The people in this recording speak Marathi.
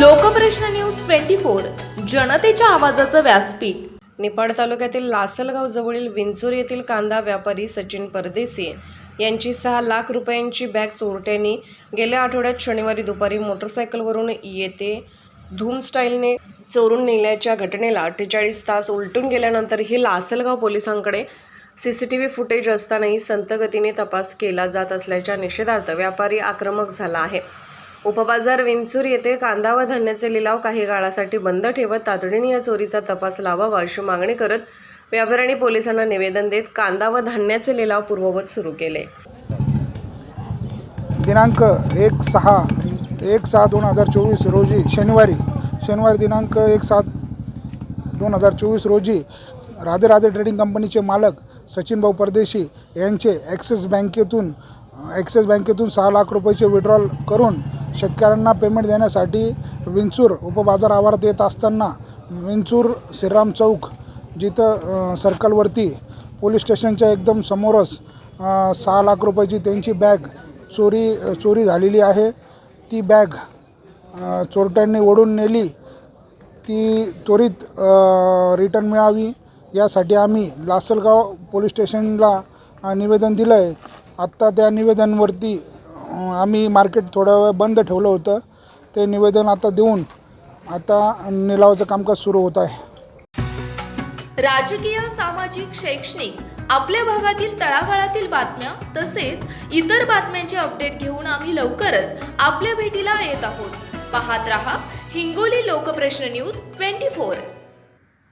लोकप्रश्न न्यूज ट्वेंटी फोर जनतेच्या आवाजाचं व्यासपीठ. निपाड तालुक्यातील लासलगाव जवळील विंचूर येथील कांदा व्यापारी सचिन परदेसी यांची सहा लाख रुपयांची बॅग चोरट्यांनी गेल्या आठवड्यात शनिवारी दुपारी मोटरसायकलवरून येते धूम स्टाईलने चोरून नेल्याच्या घटनेला अठ्ठेचाळीस तास उलटून गेल्यानंतरही लासलगाव पोलिसांकडे C C T V footage असतानाही संतगतीने तपास केला जात असल्याच्या निषेधार्थ व्यापारी आक्रमक झाला आहे. उपबाजार विंचूर येथे कांदा व धान्याचे लिलाव काही काळासाठी बंद ठेवत तातडीने या चोरीचा तपास लावावा अशी मागणी करत व्यापाऱ्यांनी पोलिसांना निवेदन देत कांदा व धान्याचे लिलाव पूर्ववत सुरू केले. दिनांक एक सहा एक सहा दोन हजार चोवीस रोजी शनिवारी शनिवारी दिनांक एक सात दोन हजार चोवीस रोजी राधे राधे ट्रेडिंग कंपनीचे मालक सचिन भाऊ परदेशी यांचे ॲक्सिस बँकेतून ॲक्सिस बँकेतून सहा लाख रुपयाचे विड्रॉल करून शेतकऱ्यांना पेमेंट देण्यासाठी विंचूर उपबाजार आवारात येत असताना विंचूर श्रीराम चौक जिथं सर्कलवरती पोलीस स्टेशनच्या एकदम समोरच सहा लाख रुपयाची त्यांची बॅग चोरी चोरी झालेली आहे. ती बॅग चोरट्यांनी ओढून नेली. ती त्वरित रिटर्न मिळावी. यासाठी आम्ही लासलगाव पोलीस स्टेशनला निवेदन दिलं आहे आत्ता त्या निवेदनवरती आम्ही मार्केट थोडा वेळ बंद ठेवलं होतं. ते निवेदन आता देऊन आता निलावाचं कामकाज सुरू होत आहे. राजकीय सामाजिक शैक्षणिक आपल्या भागातील तळागाळातील बातम्या तसेच इतर बातम्यांचे अपडेट घेऊन आम्ही लवकरच आपल्या भेटीला येत आहोत. पाहत रहा Hingoli Lokprashna news twenty four.